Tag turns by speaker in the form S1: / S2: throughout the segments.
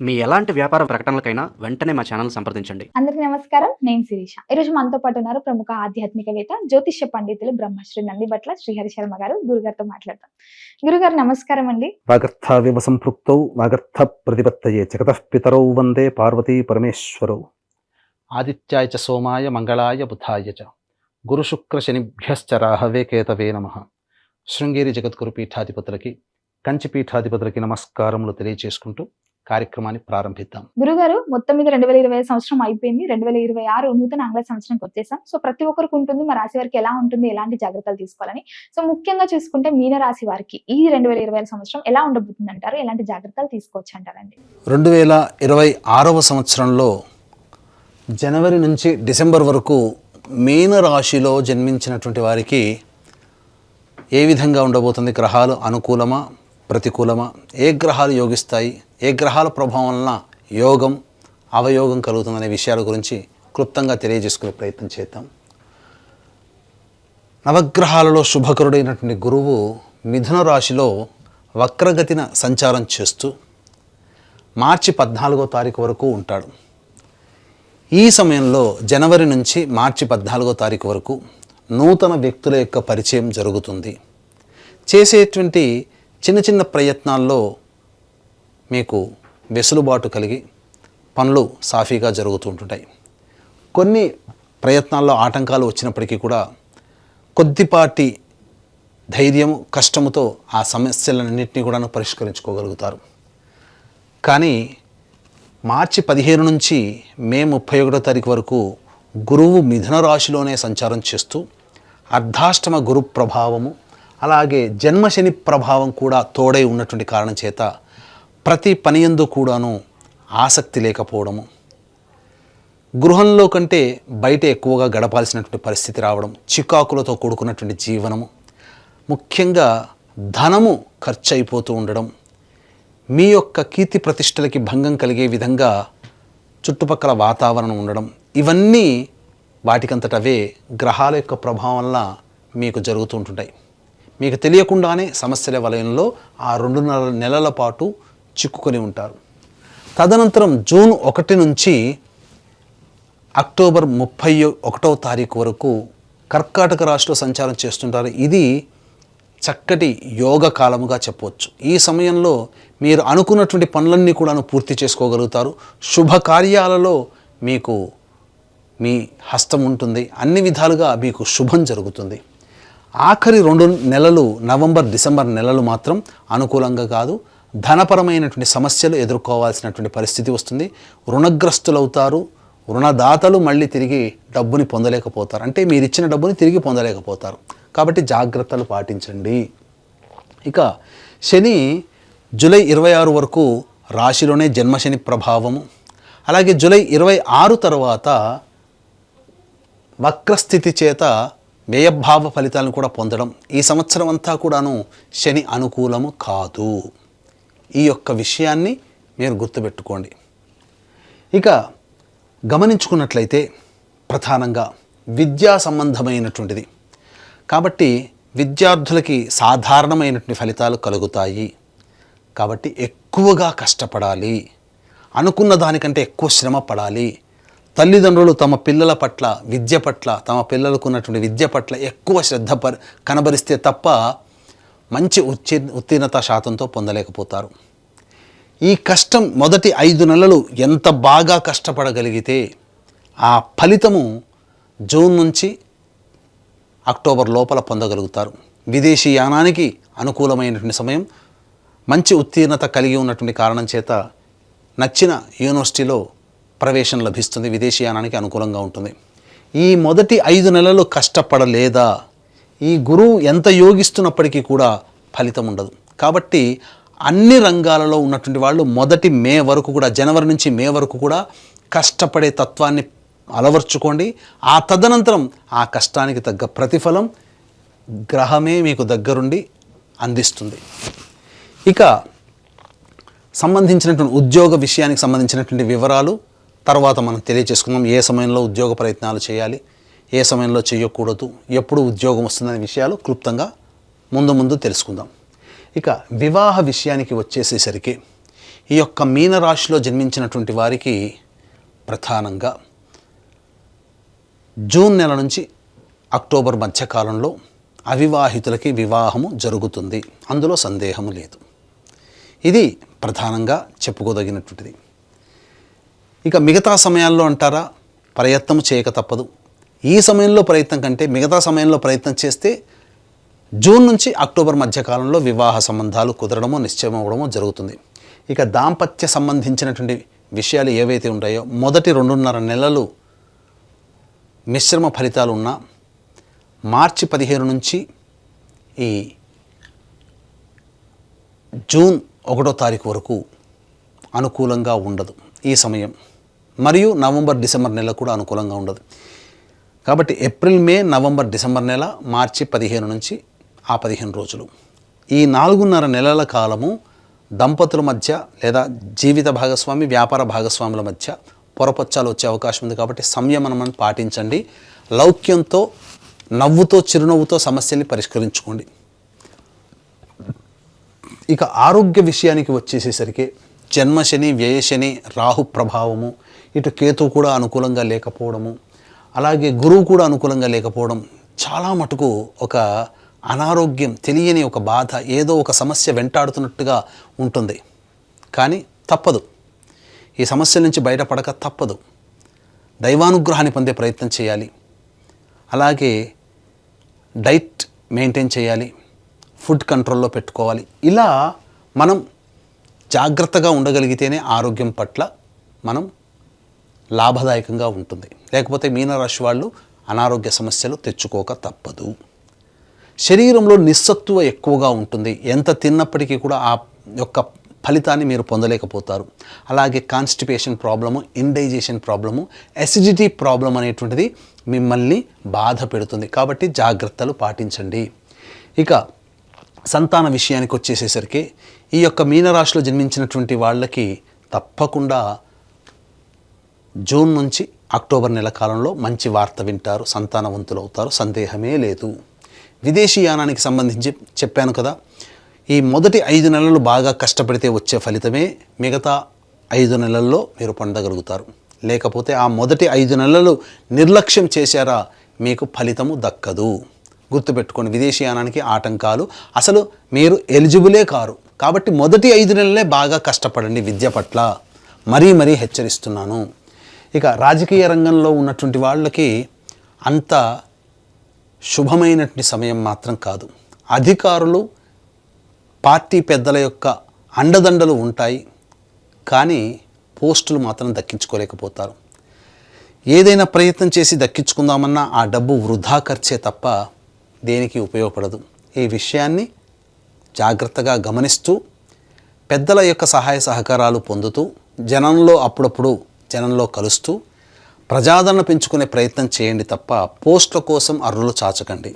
S1: మీ ఎలాంటి వ్యాపార ప్రకటనలకైనా వెంటనే మా ఛానల్ సంప్రదించండి.
S2: అందరికి నమస్కారం. నేను శిరీష. ఈరోజు మనతో పాటు ఉన్నారు ప్రముఖ ఆధ్యాత్మికవేత్త జ్యోతిష్య పండితులు బ్రహ్మశ్రీ నందిబట్ల శ్రీహరి శర్మ గారు. గురుగారితో మాట్లాడతాం గురుగారు నమస్కారం అండి.
S3: వాగర్థావివ సంపృక్తౌ వాగర్థ ప్రతిపత్తయే జగతః పితరౌ వందే పార్వతీ పరమేశ్వరౌ. ఆదిత్యాయ చ సోమాయ మంగళాయ బుధాయ చ. గురుశుక్ర శనిభ్యశ్చ రాహవే కేతవే నమ. శృంగేరి జగద్గురు పీఠాధిపతులకి కంచి పీఠాధిపతులకి నమస్కారములు తెలియచేసుకుంటూ కార్యక్రమాన్ని ప్రారంభిద్దాం.
S2: గురుగారు మొత్తం మీద రెండు వేల ఇరవై సంవత్సరం అయిపోయింది. రెండు వేల ఇరవై ఆరు నూతన ఆంగ్ల సంవత్సరానికి వచ్చేసాం. సో ప్రతి ఒక్కరికి ఉంటుంది. మా రాశి వారికి ఎలా ఉంటుంది? ఎలాంటి జాగ్రత్తలు తీసుకోవాలని. సో ముఖ్యంగా చూసుకుంటే మీన రాశి వారికి ఈ రెండు వేల ఇరవై సంవత్సరం ఎలా ఉండబోతుంది అంటారు ఎలాంటి జాగ్రత్తలు తీసుకోవచ్చు అంటారండి?
S3: రెండు వేల ఇరవై ఆరవ సంవత్సరంలో జనవరి నుంచి డిసెంబర్ వరకు మీన రాశిలో జన్మించినటువంటి వారికి ఏ విధంగా ఉండబోతుంది? గ్రహాలు అనుకూలమా? ప్రతికూలమా? ఏ గ్రహాలు యోగిస్తాయి? ఏ గ్రహాల ప్రభావం వలన యోగం అవయోగం కలుగుతుందనే విషయాల గురించి క్లుప్తంగా తెలియజేసుకునే ప్రయత్నం చేద్దాం. నవగ్రహాలలో శుభకరుడైనటువంటి గురువు మిథున రాశిలో వక్రగతిన సంచారం చేస్తూ మార్చి పద్నాలుగో తారీఖు వరకు ఉంటాడు. ఈ సమయంలో జనవరి నుంచి మార్చి పద్నాలుగో తారీఖు వరకు నూతన వ్యక్తుల యొక్క పరిచయం జరుగుతుంది. చేసేటువంటి చిన్న చిన్న ప్రయత్నాల్లో మీకు వెసులుబాటు కలిగి పనులు సాఫీగా జరుగుతూ ఉంటుంటాయి. కొన్ని ప్రయత్నాల్లో ఆటంకాలు వచ్చినప్పటికీ కూడా కొద్దిపాటి ధైర్యము కష్టముతో ఆ సమస్యలన్నింటినీ కూడా పరిష్కరించుకోగలుగుతారు. కానీ మార్చి పదిహేను నుంచి మే ముప్పై ఒకటో తారీఖు వరకు గురువు మిథున రాశిలోనే సంచారం చేస్తూ అర్ధాష్టమ గురు ప్రభావము అలాగే జన్మశని ప్రభావం కూడా తోడై ఉన్నటువంటి కారణం చేత ప్రతి పనియందు కూడాను ఆసక్తి లేకపోవడము గృహంలో కంటే బయట ఎక్కువగా గడపాల్సినటువంటి పరిస్థితి రావడం చికాకులతో కూడుకున్నటువంటి జీవనము ముఖ్యంగా ధనము ఖర్చు అయిపోతూ ఉండడం మీ యొక్క కీర్తి ప్రతిష్టలకి భంగం కలిగే విధంగా చుట్టుపక్కల వాతావరణం ఉండడం ఇవన్నీ వాటికంతటవే గ్రహాల యొక్క ప్రభావం వల్ల మీకు జరుగుతూ ఉంటుంటాయి. మీకు తెలియకుండానే సమస్యల వలయంలో ఆ రెండున్నర నెలల పాటు చిక్కుకొని ఉంటారు. తదనంతరం జూన్ ఒకటి నుంచి అక్టోబర్ ముప్పై ఒకటవ తారీఖు వరకు కర్కాటక రాశిలో సంచారం చేస్తుంటారు. ఇది చక్కటి యోగ కాలముగా చెప్పవచ్చు. ఈ సమయంలో మీరు అనుకున్నటువంటి పనులన్నీ కూడాను పూర్తి చేసుకోగలుగుతారు. శుభకార్యాలలో మీకు మీ హస్తం ఉంటుంది. అన్ని విధాలుగా మీకు శుభం జరుగుతుంది. ఆఖరి రెండు నెలలు నవంబర్ డిసెంబర్ నెలలు మాత్రం అనుకూలంగా కాదు. ధనపరమైనటువంటి సమస్యలు ఎదుర్కోవాల్సినటువంటి పరిస్థితి వస్తుంది. రుణగ్రస్తులవుతారు. రుణదాతలు మళ్ళీ తిరిగి డబ్బుని పొందలేకపోతారు. అంటే మీరు ఇచ్చిన డబ్బుని తిరిగి పొందలేకపోతారు. కాబట్టి జాగ్రత్తలు పాటించండి. ఇక శని జూలై ఇరవై ఆరు వరకు రాశిలోనే జన్మశని ప్రభావము. అలాగే జూలై ఇరవై ఆరు తర్వాత వక్రస్థితి చేత వ్యయభావ ఫలితాలను కూడా పొందడం ఈ సంవత్సరం అంతా కూడాను శని అనుకూలము కాదు. ఈ యొక్క విషయాన్ని మీరు గుర్తుపెట్టుకోండి. ఇక గమనించుకున్నట్లయితే ప్రధానంగా విద్యా సంబంధమైనటువంటిది. కాబట్టి విద్యార్థులకి సాధారణమైనటువంటి ఫలితాలు కలుగుతాయి. కాబట్టి ఎక్కువగా కష్టపడాలి. అనుకున్న దానికంటే ఎక్కువ శ్రమ పడాలి. తల్లిదండ్రులు తమ పిల్లల పట్ల విద్య పట్ల తమ పిల్లలకు ఉన్నటువంటి విద్య పట్ల ఎక్కువ శ్రద్ధ పరి కనబరిస్తే తప్ప మంచి ఉత్తీ ఉత్తీర్ణత శాతంతో పొందలేకపోతారు. ఈ కష్టం మొదటి ఐదు నెలలు ఎంత బాగా కష్టపడగలిగితే ఆ ఫలితము జూన్ నుంచి అక్టోబర్ లోపల పొందగలుగుతారు. విదేశీ యానానికి అనుకూలమైనటువంటి సమయం మంచి ఉత్తీర్ణత కలిగి ఉన్నటువంటి కారణం చేత నచ్చిన యూనివర్సిటీలో ప్రవేశం లభిస్తుంది విదేశీయానానికి అనుకూలంగా ఉంటుంది. ఈ మొదటి ఐదు నెలలు కష్టపడలేదా? ఈ గురువు ఎంత యోగిస్తున్నప్పటికీ కూడా ఫలితం ఉండదు. కాబట్టి అన్ని రంగాలలో ఉన్నటువంటి వాళ్ళు మొదటి మే వరకు కూడా జనవరి నుంచి మే వరకు కూడా కష్టపడే తత్వాన్ని అలవర్చుకోండి. ఆ తదనంతరం ఆ కష్టానికి తగ్గ ప్రతిఫలం గ్రహమే మీకు దగ్గరుండి అందిస్తుంది. ఇక సంబంధించినటువంటి ఉద్యోగ విషయానికి సంబంధించినటువంటి వివరాలు తర్వాత మనం తెలియచేసుకుందాం ఏ సమయంలో ఉద్యోగ ప్రయత్నాలు చేయాలి ఏ సమయంలో చేయకూడదు ఎప్పుడు ఉద్యోగం వస్తుందనే విషయాలు క్లుప్తంగా ముందు ముందు తెలుసుకుందాం. ఇక వివాహ విషయానికి వచ్చేసేసరికి ఈ యొక్క మీనరాశిలో జన్మించినటువంటి వారికి ప్రధానంగా జూన్ నెల నుంచి అక్టోబర్ మధ్యకాలంలో అవివాహితులకి వివాహము జరుగుతుంది. అందులో సందేహము లేదు. ఇది ప్రధానంగా చెప్పుకోదగినటువంటిది. ఇక మిగతా సమయాల్లో అంటారా ప్రయత్నం చేయక తప్పదు. ఈ సమయంలో ప్రయత్నం కంటే మిగతా సమయంలో ప్రయత్నం చేస్తే జూన్ నుంచి అక్టోబర్ మధ్యకాలంలో వివాహ సంబంధాలు కుదరడము నిశ్చయమవడమో అవ్వడము జరుగుతుంది. ఇక దాంపత్య సంబంధించినటువంటి విషయాలు ఏవైతే ఉంటాయో మొదటి రెండున్నర నెలలు మిశ్రమ ఫలితాలు ఉన్న మార్చి పదిహేను నుంచి ఈ జూన్ ఒకటో తారీఖు వరకు అనుకూలంగా ఉండదు. ఈ సమయం మరియు నవంబర్ డిసెంబర్ నెల కూడా అనుకూలంగా ఉండదు. కాబట్టి ఏప్రిల్ మే నవంబర్ డిసెంబర్ నెల మార్చి పదిహేను నుంచి ఆ పదిహేను రోజులు. ఈ నాలుగున్నర నెలల కాలము దంపతుల మధ్య లేదా జీవిత భాగస్వామి వ్యాపార భాగస్వాముల మధ్య పొరపచ్చాలు వచ్చే అవకాశం ఉంది కాబట్టి సంయమనం పాటించండి. లౌక్యంతో నవ్వుతో చిరునవ్వుతో సమస్యల్ని పరిష్కరించుకోండి. ఇక ఆరోగ్య విషయానికి వచ్చేసేసరికి జన్మశని వ్యయశని రాహు ప్రభావము ఇటు కేతు కూడా అనుకూలంగా లేకపోవడము అలాగే గురువు కూడా అనుకూలంగా లేకపోవడం చాలా మటుకు ఒక అనారోగ్యం తెలియని ఒక బాధ ఏదో ఒక సమస్య వెంటాడుతున్నట్టుగా ఉంటుంది. కానీ తప్పదు. ఈ సమస్య నుంచి బయటపడక తప్పదు. దైవానుగ్రహాన్ని పొందే ప్రయత్నం చేయాలి. అలాగే డైట్ మెయింటైన్ చేయాలి. ఫుడ్ కంట్రోల్లో పెట్టుకోవాలి. ఇలా మనం జాగ్రత్తగా ఉండగలిగితేనే ఆరోగ్యం పట్ల మనం లాభదాయకంగా ఉంటుంది. లేకపోతే మీనరాశి వాళ్ళు అనారోగ్య సమస్యలు తెచ్చుకోక తప్పదు. శరీరంలో నిస్సత్తువ ఎక్కువగా ఉంటుంది. ఎంత తిన్నప్పటికీ కూడా ఆ యొక్క ఫలితాన్ని మీరు పొందలేకపోతారు. అలాగే constipation problem indigestion problem acidity problem అనేటువంటిది మిమ్మల్ని బాధ పెడుతుంది. కాబట్టి జాగ్రత్తలు పాటించండి. ఇక సంతాన విషయానికి వచ్చేసేసరికి ఈ యొక్క మీనరాశిలో జన్మించినటువంటి వాళ్ళకి తప్పకుండా జూన్ నుంచి అక్టోబర్ నెల కాలంలో మంచి వార్త వింటారు సంతానవంతులు అవుతారు సందేహమే లేదు. విదేశీయానానికి సంబంధించి చెప్పాను కదా ఈ మొదటి ఐదు నెలలు బాగా కష్టపడితే వచ్చే ఫలితమే మిగతా ఐదు నెలల్లో మీరు పొందగలుగుతారు. లేకపోతే ఆ మొదటి ఐదు నెలలు నిర్లక్ష్యం చేశారా మీకు ఫలితము దక్కదు. గుర్తుపెట్టుకోండి విదేశీయానానికి ఆటంకాలు అసలు మీరు ఎలిజిబులే కారు. కాబట్టి మొదటి ఐదు నెలలే బాగా కష్టపడండి విద్య పట్ల. మరీ మరీ హెచ్చరిస్తున్నాను. ఇక రాజకీయ రంగంలో ఉన్నటువంటి వాళ్ళకి అంత శుభమైనటువంటి సమయం మాత్రం కాదు. అధికారులు పార్టీ పెద్దల యొక్క అండదండలు ఉంటాయి కానీ పోస్టులు మాత్రం దక్కించుకోలేకపోతారు. ఏదైనా ప్రయత్నం చేసి దక్కించుకుందామన్నా ఆ డబ్బు వృధా ఖర్చే తప్ప దేనికి ఉపయోగపడదు. ఈ విషయాన్ని జాగ్రత్తగా గమనిస్తూ పెద్దల యొక్క సహాయ సహకారాలు పొందుతూ జనంలో అప్పుడప్పుడు జనంలో కలుస్తూ ప్రజాదరణ పెంచుకునే ప్రయత్నం చేయండి తప్ప పోస్టుల కోసం అర్రులు చాచకండి.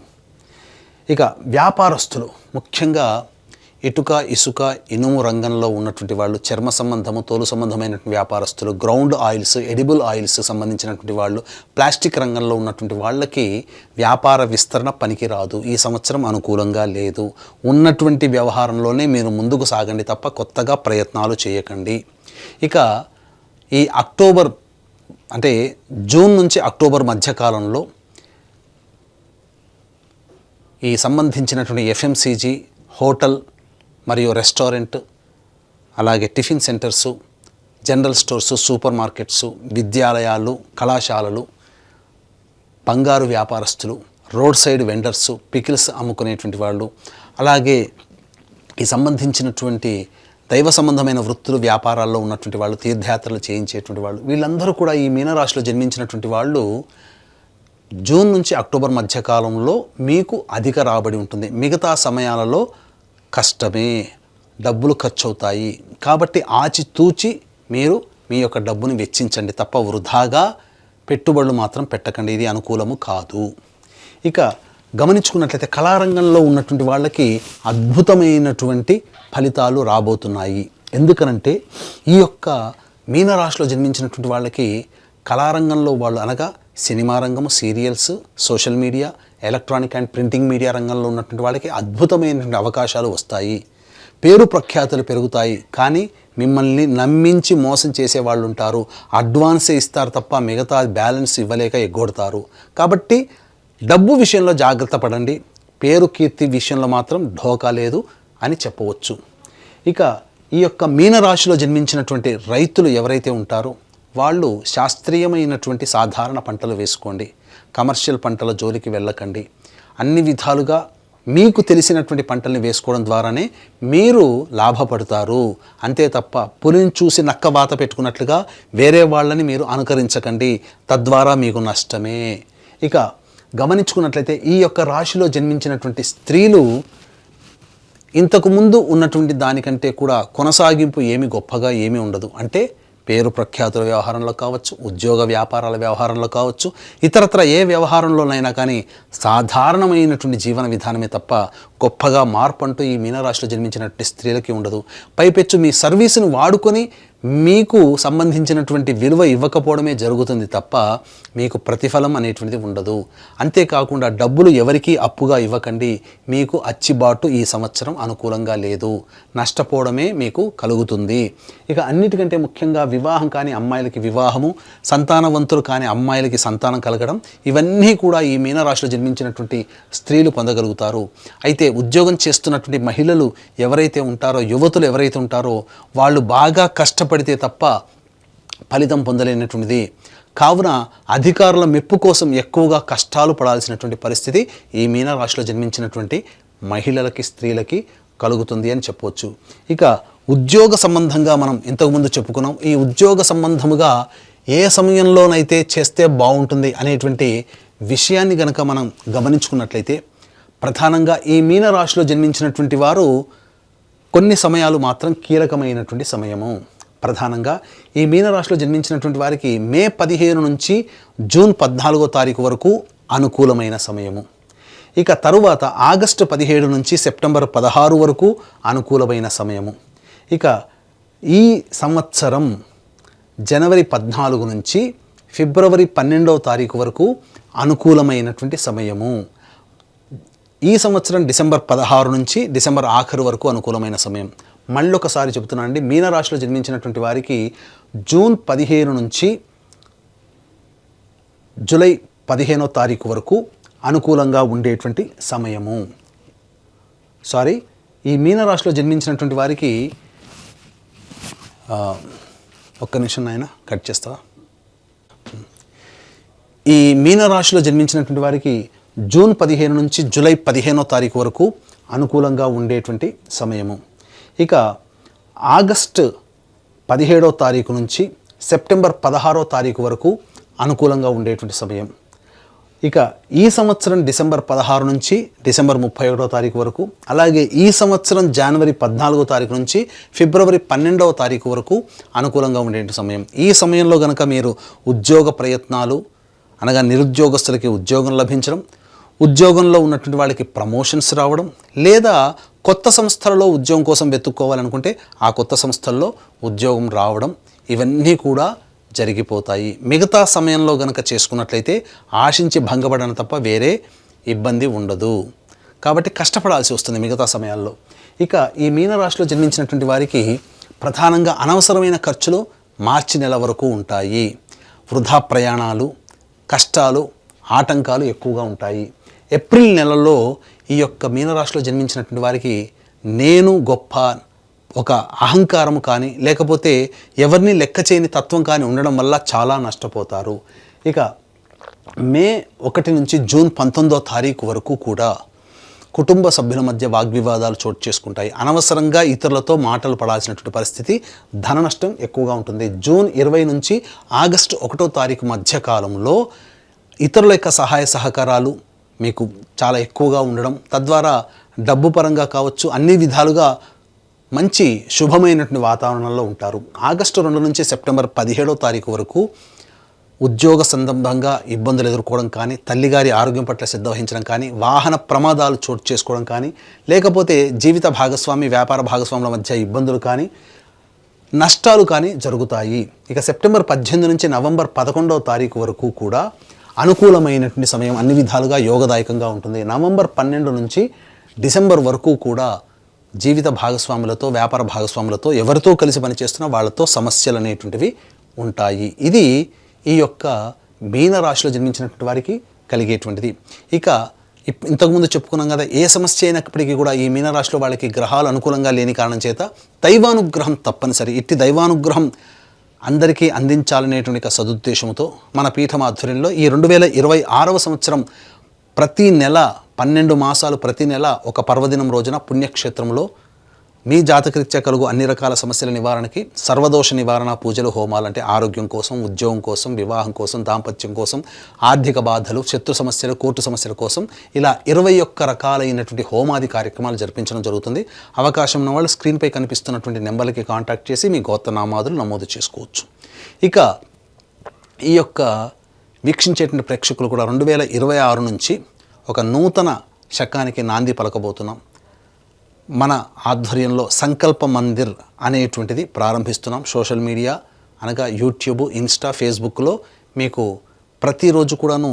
S3: ఇక వ్యాపారస్తులు ముఖ్యంగా ఇటుక ఇసుక ఇనుము రంగంలో ఉన్నటువంటి వాళ్ళు చర్మ సంబంధము తోలు సంబంధమైనటువంటి వ్యాపారస్తులు గ్రౌండ్ ఆయిల్స్ ఎడిబుల్ ఆయిల్స్ సంబంధించినటువంటి వాళ్ళు ప్లాస్టిక్ రంగంలో ఉన్నటువంటి వాళ్ళకి వ్యాపార విస్తరణ పనికిరాదు. ఈ సంవత్సరం అనుకూలంగా లేదు. ఉన్నటువంటి వ్యవహారంలోనే మీరు ముందుకు సాగండి తప్ప కొత్తగా ప్రయత్నాలు చేయకండి. ఇక ఈ అక్టోబర్ అంటే జూన్ నుంచి అక్టోబర్ మధ్యకాలంలో ఈ సంబంధించినటువంటి ఎఫ్ఎంసీజీ హోటల్ మరియు రెస్టారెంట్ అలాగే tiffin centres general stores super markets విద్యాలయాలు కళాశాలలు బంగారు వ్యాపారస్తులు రోడ్ సైడ్ వెండర్సు పికిల్స్ అమ్ముకునేటువంటి వాళ్ళు అలాగే ఈ సంబంధించినటువంటి దైవ సంబంధమైన వృత్తులు వ్యాపారాల్లో ఉన్నటువంటి వాళ్ళు తీర్థయాత్రలు చేయించేటువంటి వాళ్ళు వీళ్ళందరూ కూడా ఈ మీనరాశిలో జన్మించినటువంటి వాళ్ళు జూన్ నుంచి అక్టోబర్ మధ్యకాలంలో మీకు అధిక రాబడి ఉంటుంది. మిగతా సమయాలలో కష్టమే డబ్బులు ఖర్చు అవుతాయి కాబట్టి ఆచితూచి మీరు మీ యొక్క డబ్బుని వెచ్చించండి తప్ప వృధాగా పెట్టుబడులు మాత్రం పెట్టకండి. ఇది అనుకూలము కాదు. ఇక గమనించుకున్నట్లయితే కళారంగంలో ఉన్నటువంటి వాళ్ళకి అద్భుతమైనటువంటి ఫలితాలు రాబోతున్నాయి. ఎందుకనంటే ఈ యొక్క మీనరాశిలో జన్మించినటువంటి వాళ్ళకి కళారంగంలో వాళ్ళు అనగా సినిమా రంగము serials social media electronic and printing media రంగంలో ఉన్నటువంటి వాళ్ళకి అద్భుతమైనటువంటి అవకాశాలు వస్తాయి. పేరు ప్రఖ్యాతులు పెరుగుతాయి. కానీ మిమ్మల్ని నమ్మించి మోసం చేసే వాళ్ళు ఉంటారు. అడ్వాన్సే ఇస్తారు తప్ప మిగతా బ్యాలెన్స్ ఇవ్వలేక ఎగ్గొడతారు. కాబట్టి డబ్బు విషయంలో జాగ్రత్త పడండి. పేరు కీర్తి విషయంలో మాత్రం ఢోకా లేదు అని చెప్పవచ్చు. ఇక ఈ యొక్క మీనరాశిలో జన్మించినటువంటి రైతులు ఎవరైతే ఉంటారో వాళ్ళు శాస్త్రీయమైనటువంటి సాధారణ పంటలు వేసుకోండి. కమర్షియల్ పంటల జోలికి వెళ్ళకండి. అన్ని విధాలుగా మీకు తెలిసినటువంటి పంటల్ని వేసుకోవడం ద్వారానే మీరు లాభపడతారు. అంతే తప్ప పులిని చూసి నక్క వాత పెట్టుకున్నట్లుగా వేరే వాళ్ళని మీరు అనుకరించకండి. తద్వారా మీకు నష్టమే. ఇక గమనించుకున్నట్లయితే ఈ యొక్క రాశిలో జన్మించినటువంటి స్త్రీలు ఇంతకు ముందు ఉన్నటువంటి దానికంటే కూడా కొనసాగింపు ఏమి గొప్పగా ఏమీ ఉండదు. అంటే పేరు ప్రఖ్యాతుల వ్యవహారంలో కావచ్చు ఉద్యోగ వ్యాపారాల వ్యవహారంలో కావచ్చు ఇతరత్ర ఏ వ్యవహారంలోనైనా కానీ సాధారణమైనటువంటి జీవన విధానమే తప్ప గొప్పగా మార్పు అంటూ ఈ మీనరాశిలో జన్మించినటువంటి స్త్రీలకి ఉండదు. పైపెచ్చు మీ సర్వీసును వాడుకొని మీకు సంబంధించినటువంటి విలువ ఇవ్వకపోవడమే జరుగుతుంది తప్ప మీకు ప్రతిఫలం అనేటువంటిది ఉండదు. అంతేకాకుండా డబ్బులు ఎవరికీ అప్పుగా ఇవ్వకండి. మీకు అచ్చిబాటు ఈ సంవత్సరం అనుకూలంగా లేదు. నష్టపోవడమే మీకు కలుగుతుంది. ఇక అన్నిటికంటే ముఖ్యంగా వివాహం కాని అమ్మాయిలకి వివాహము సంతానవంతులు కాని అమ్మాయిలకి సంతానం కలగడం ఇవన్నీ కూడా ఈ మీనరాశిలో జన్మించినటువంటి స్త్రీలు పొందగలుగుతారు. అయితే ఉద్యోగం చేస్తున్నటువంటి మహిళలు ఎవరైతే ఉంటారో యువతులు ఎవరైతే ఉంటారో వాళ్ళు బాగా కష్టపడితే తప్ప ఫలితం పొందలేనటువంటిది. కావున అధికారుల మెప్పు కోసం ఎక్కువగా కష్టాలు పడాల్సినటువంటి పరిస్థితి ఈ మీనరాశిలో జన్మించినటువంటి మహిళలకి స్త్రీలకి కలుగుతుంది అని చెప్పవచ్చు ఇక ఉద్యోగ సంబంధంగా మనం ఇంతకుముందు చెప్పుకున్నాం. ఈ ఉద్యోగ సంబంధముగా ఏ సమయంలోనైతే చేస్తే బాగుంటుంది అనేటువంటి విషయాన్ని గనక మనం గమనించుకున్నట్లయితే ప్రధానంగా ఈ మీనరాశిలో జన్మించినటువంటి వారు కొన్ని సమయాలు మాత్రం కీలకమైనటువంటి సమయము. ప్రధానంగా ఈ మీనరాశిలో జన్మించినటువంటి వారికి మే పదిహేను నుంచి జూన్ పద్నాలుగో తారీఖు వరకు అనుకూలమైన సమయము. ఇక తరువాత ఆగస్టు పదిహేడు నుంచి సెప్టెంబర్ పదహారు వరకు అనుకూలమైన సమయము. ఇక ఈ సంవత్సరం జనవరి పద్నాలుగు నుంచి ఫిబ్రవరి పన్నెండవ తారీఖు వరకు అనుకూలమైనటువంటి సమయము. ఈ సంవత్సరం డిసెంబర్ పదహారు నుంచి డిసెంబర్ ఆఖరు వరకు అనుకూలమైన సమయం. మళ్ళీ ఒకసారి చెబుతున్నానండి మీనరాశిలో జన్మించినటువంటి వారికి జూన్ పదిహేను నుంచి జూలై పదిహేనో తారీఖు వరకు అనుకూలంగా ఉండేటువంటి సమయము. సారీ ఈ మీనరాశిలో జన్మించినటువంటి వారికి ఒక్క నిమిషం నాయన కట్ చేస్తా ఈ మీనరాశిలో జన్మించినటువంటి వారికి జూన్ పదిహేను నుంచి జూలై పదిహేనో తారీఖు వరకు అనుకూలంగా ఉండేటువంటి సమయము. ఇక ఆగస్టు పదిహేడో తారీఖు నుంచి సెప్టెంబర్ పదహారో తారీఖు వరకు అనుకూలంగా ఉండేటువంటి సమయం. ఇక ఈ సంవత్సరం డిసెంబర్ పదహారు నుంచి డిసెంబర్ ముప్పై ఒకటో తారీఖు వరకు అలాగే ఈ సంవత్సరం జనవరి పద్నాలుగో తారీఖు నుంచి ఫిబ్రవరి పన్నెండవ తారీఖు వరకు అనుకూలంగా ఉండే సమయం. ఈ సమయంలో కనుక మీరు ఉద్యోగ ప్రయత్నాలు అనగా నిరుద్యోగస్తులకి ఉద్యోగం లభించడం ఉద్యోగంలో ఉన్నటువంటి వాళ్ళకి ప్రమోషన్స్ రావడం లేదా కొత్త సంస్థలలో ఉద్యోగం కోసం వెతుక్కోవాలనుకుంటే ఆ కొత్త సంస్థల్లో ఉద్యోగం రావడం ఇవన్నీ కూడా జరిగిపోతాయి. మిగతా సమయంలో గనక చేసుకున్నట్లయితే ఆశించి భంగపడడం తప్ప వేరే ఇబ్బంది ఉండదు. కాబట్టి కష్టపడాల్సి వస్తుంది మిగతా సమయాల్లో. ఇక ఈ మీనరాశిలో జన్మించినటువంటి వారికి ప్రధానంగా అనవసరమైన ఖర్చులు మార్చి నెల వరకు ఉంటాయి. వృధా ప్రయాణాలు కష్టాలు ఆటంకాలు ఎక్కువగా ఉంటాయి. ఏప్రిల్ నెలలో ఈ యొక్క మీనరాశిలో జన్మించినటువంటి వారికి నేను గొప్ప ఒక అహంకారం కానీ లేకపోతే ఎవరిని లెక్క చేయని తత్వం కానీ ఉండడం వల్ల చాలా నష్టపోతారు. ఇక మే ఒకటి నుంచి జూన్ పంతొమ్మిదో తారీఖు వరకు కూడా కుటుంబ సభ్యుల మధ్య వాగ్వివాదాలు చోటు చేసుకుంటాయి. అనవసరంగా ఇతరులతో మాటలు పడాల్సినటువంటి పరిస్థితి ధన నష్టం ఎక్కువగా ఉంటుంది. జూన్ ఇరవై నుంచి ఆగస్టు ఒకటో తారీఖు మధ్య కాలంలో ఇతరుల యొక్క సహాయ సహకారాలు మీకు చాలా ఎక్కువగా ఉండడం తద్వారా డబ్బు పరంగా కావచ్చు అన్ని విధాలుగా మంచి శుభమైనటువంటి వాతావరణంలో ఉంటారు. ఆగస్టు రెండు నుంచి సెప్టెంబర్ పదిహేడో తారీఖు వరకు ఉద్యోగ సందర్భంగా ఇబ్బందులు ఎదుర్కోవడం కానీ తల్లిగారి ఆరోగ్యం పట్ల శ్రద్ధ వహించడం కానీ వాహన ప్రమాదాలు చోటు చేసుకోవడం కానీ లేకపోతే జీవిత భాగస్వామి వ్యాపార భాగస్వాముల మధ్య ఇబ్బందులు కానీ నష్టాలు కానీ జరుగుతాయి. ఇక సెప్టెంబర్ పద్దెనిమిది నుంచి నవంబర్ పదకొండవ తారీఖు వరకు కూడా అనుకూలమైనటువంటి సమయం అన్ని విధాలుగా యోగదాయకంగా ఉంటుంది. నవంబర్ పన్నెండు నుంచి డిసెంబర్ వరకు కూడా జీవిత భాగస్వాములతో వ్యాపార భాగస్వాములతో ఎవరితో కలిసి పనిచేస్తున్నా వాళ్ళతో సమస్యలు అనేటువంటివి ఉంటాయి. ఇది ఈ యొక్క మీనరాశిలో జన్మించినటువంటి వారికి కలిగేటువంటిది. ఇక ఇంతకుముందు చెప్పుకున్నాం కదా ఏ సమస్య అయినప్పటికీ కూడా ఈ మీనరాశిలో వాళ్ళకి గ్రహాలు అనుకూలంగా లేని కారణం చేత దైవానుగ్రహం తప్పనిసరి. ఇట్టి దైవానుగ్రహం అందరికీ అందించాలనేటువంటి సదుద్దేశంతో మన పీఠం ఆధ్వర్యంలో ఈ రెండు వేల ఇరవై ఆరవ సంవత్సరం ప్రతి నెల పన్నెండు మాసాలు ప్రతి నెల ఒక పర్వదినం రోజున పుణ్యక్షేత్రంలో మీ జాతకరీత్యా కలుగు అన్ని రకాల సమస్యల నివారణకి సర్వదోష నివారణ పూజలు హోమాలంటే ఆరోగ్యం కోసం ఉద్యోగం కోసం వివాహం కోసం దాంపత్యం కోసం ఆర్థిక బాధలు శత్రు సమస్యలు కోర్టు సమస్యల కోసం ఇలా ఇరవై ఒక్క రకాలైనటువంటి హోమాది కార్యక్రమాలు జరిపించడం జరుగుతుంది. అవకాశం ఉన్న వాళ్ళు స్క్రీన్పై కనిపిస్తున్నటువంటి నెంబర్లకి కాంటాక్ట్ చేసి మీ గోత్రనామాదులు నమోదు చేసుకోవచ్చు. ఇక ఈ యొక్క వీక్షించేటువంటి ప్రేక్షకులు కూడా రెండు వేల ఇరవై ఆరు నుంచి ఒక నూతన శకానికి నాంది పలకబోతున్నాం. మన ఆధ్వర్యంలో సంకల్ప మందిర్ అనేటువంటిది ప్రారంభిస్తున్నాం. సోషల్ మీడియా అనగా యూట్యూబ్ ఇన్స్టా ఫేస్బుక్లో మీకు ప్రతిరోజు కూడాను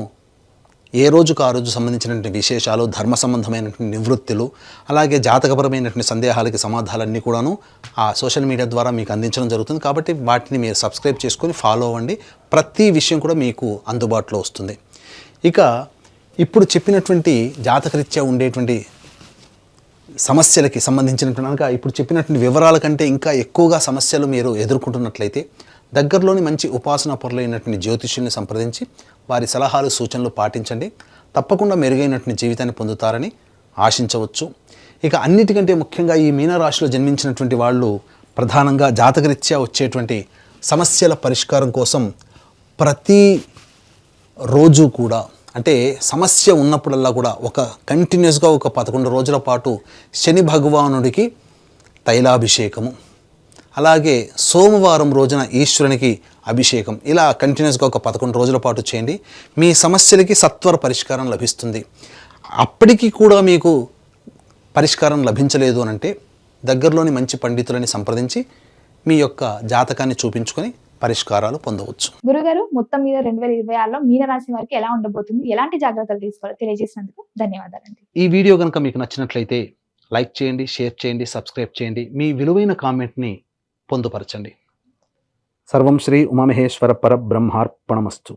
S3: ఏ రోజుకు ఆ రోజు సంబంధించినటువంటి విశేషాలు ధర్మ సంబంధమైనటువంటి నివృత్తులు అలాగే జాతకపరమైనటువంటి సందేహాలకి సమాధానాలన్నీ కూడాను ఆ సోషల్ మీడియా ద్వారా మీకు అందించడం జరుగుతుంది. కాబట్టి వాటిని మీరు సబ్స్క్రైబ్ చేసుకొని ఫాలో అవ్వండి. ప్రతి విషయం కూడా మీకు అందుబాటులో వస్తుంది. ఇక ఇప్పుడు చెప్పినటువంటి జాతకరీత్యా ఉండేటువంటి సమస్యలకి సంబంధించినటువంటి అనగా ఇప్పుడు చెప్పినటువంటి వివరాల కంటే ఇంకా ఎక్కువగా సమస్యలు మీరు ఎదుర్కొంటున్నట్లయితే దగ్గరలోని మంచి ఉపాసన పొరలైనటువంటి జ్యోతిష్యుల్ని సంప్రదించి వారి సలహాలు సూచనలు పాటించండి. తప్పకుండా మెరుగైనటువంటి జీవితాన్ని పొందుతారని ఆశించవచ్చు. ఇక అన్నిటికంటే ముఖ్యంగా ఈ మీనరాశిలో జన్మించినటువంటి వాళ్ళు ప్రధానంగా జాతకరీత్యా వచ్చేటువంటి సమస్యల పరిష్కారం కోసం ప్రతి రోజు కూడా అంటే సమస్య ఉన్నప్పుడల్లా కూడా ఒక కంటిన్యూస్గా ఒక పదకొండు రోజుల పాటు శని భగవానుడికి తైలాభిషేకము. అలాగే సోమవారం రోజున ఈశ్వరునికి అభిషేకం. ఇలా కంటిన్యూస్గా ఒక పదకొండు రోజుల పాటు చేయండి. మీ సమస్యలకి సత్వర పరిష్కారం లభిస్తుంది. అప్పటికి కూడా మీకు పరిష్కారం లభించలేదు అని అంటే దగ్గరలోని మంచి పండితులని సంప్రదించి మీ యొక్క జాతకాన్ని చూపించుకొని పరిష్కారాలు పొందవచ్చు.
S2: గురుగారు మొత్తం మీద రెండు వేల ఇరవై ఆరులో మీనరాశి వారికి ఎలా ఉండబోతుంది? ఎలాంటి జాగ్రత్తలు తీసుకోవాలి తెలియజేసినందుకు ధన్యవాదాలండి.
S3: ఈ వీడియో కనుక మీకు నచ్చినట్లయితే లైక్ చేయండి షేర్ చేయండి సబ్స్క్రైబ్ చేయండి. మీ విలువైన కామెంట్ని పొందుపరచండి. సర్వం శ్రీ ఉమామహేశ్వర పరబ్రహ్మార్పణమస్తు